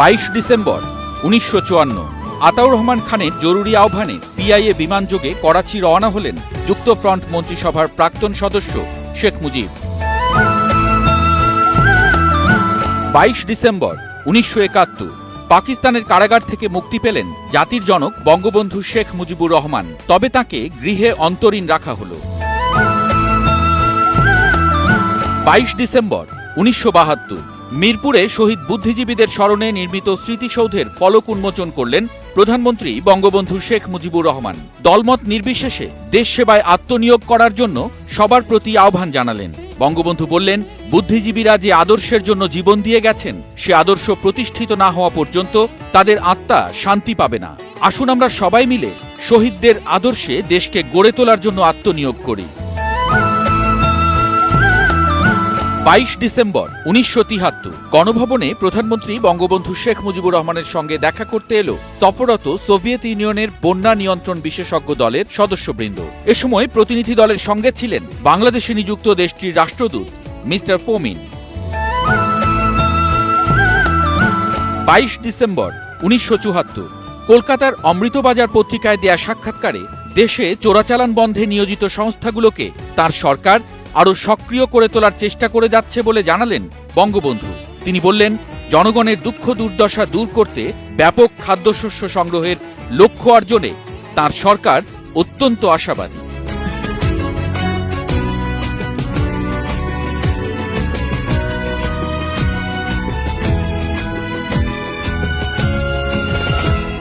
বাইশ ডিসেম্বর, উনিশশো চুয়ান্ন। আতাউর রহমান খানের জরুরি আহ্বানে পিআইএ বিমানযোগে করাচি রওনা হলেন যুক্তফ্রন্ট মন্ত্রিসভার প্রাক্তন সদস্য শেখ মুজিব। বাইশ ডিসেম্বর, উনিশশো একাত্তর, পাকিস্তানের কারাগার থেকে মুক্তি পেলেন জাতির জনক বঙ্গবন্ধু শেখ মুজিবুর রহমান। তবে তাকে গৃহে অন্তরীণ রাখা হল। বাইশ ডিসেম্বর, উনিশশো বাহাত্তর মিরপুরে শহীদ বুদ্ধিজীবীদের স্মরণে নির্মিত স্মৃতিসৌধের ফলক উন্মোচন করলেন প্রধানমন্ত্রী বঙ্গবন্ধু শেখ মুজিবুর রহমান। দলমত নির্বিশেষে দেশ সেবায় আত্মনিয়োগ করার জন্য সবার প্রতি আহ্বান জানালেন। বঙ্গবন্ধু বললেন, বুদ্ধিজীবীরা যে আদর্শের জন্য জীবন দিয়ে গেছেন, সে আদর্শ প্রতিষ্ঠিত না হওয়া পর্যন্ত তাদের আত্মা শান্তি পাবে না। আসুন আমরা সবাই মিলে শহীদদের আদর্শে দেশকে গড়ে তোলার জন্য আত্মনিয়োগ করি। বাইশ ডিসেম্বর, উনিশশো তিহাত্তর। গণভবনে প্রধানমন্ত্রী বঙ্গবন্ধু শেখ মুজিবুর রহমানের সঙ্গে দেখা করতে এলো সফররত সোভিয়েত ইউনিয়নের বন্যা নিয়ন্ত্রণ বিশেষজ্ঞ দলের সদস্যবৃন্দ। এ সময় প্রতিনিধি দলের সঙ্গে ছিলেন বাংলাদেশে নিযুক্ত দেশটির রাষ্ট্রদূত মিস্টার ফোমিন। বাইশ ডিসেম্বর, উনিশশো চুহাত্তর কলকাতার অমৃতবাজার পত্রিকায় দেয়া সাক্ষাৎকারে দেশে চোরাচালান বন্ধে নিয়োজিত সংস্থাগুলোকে তার সরকার আরও সক্রিয় করে তোলার চেষ্টা করে যাচ্ছে বলে জানালেন বঙ্গবন্ধু। তিনি বললেন, জনগণের দুঃখ দুর্দশা দূর করতে ব্যাপক খাদ্যশস্য সংগ্রহের লক্ষ্য অর্জনে তার সরকার অত্যন্ত আশাবাদী।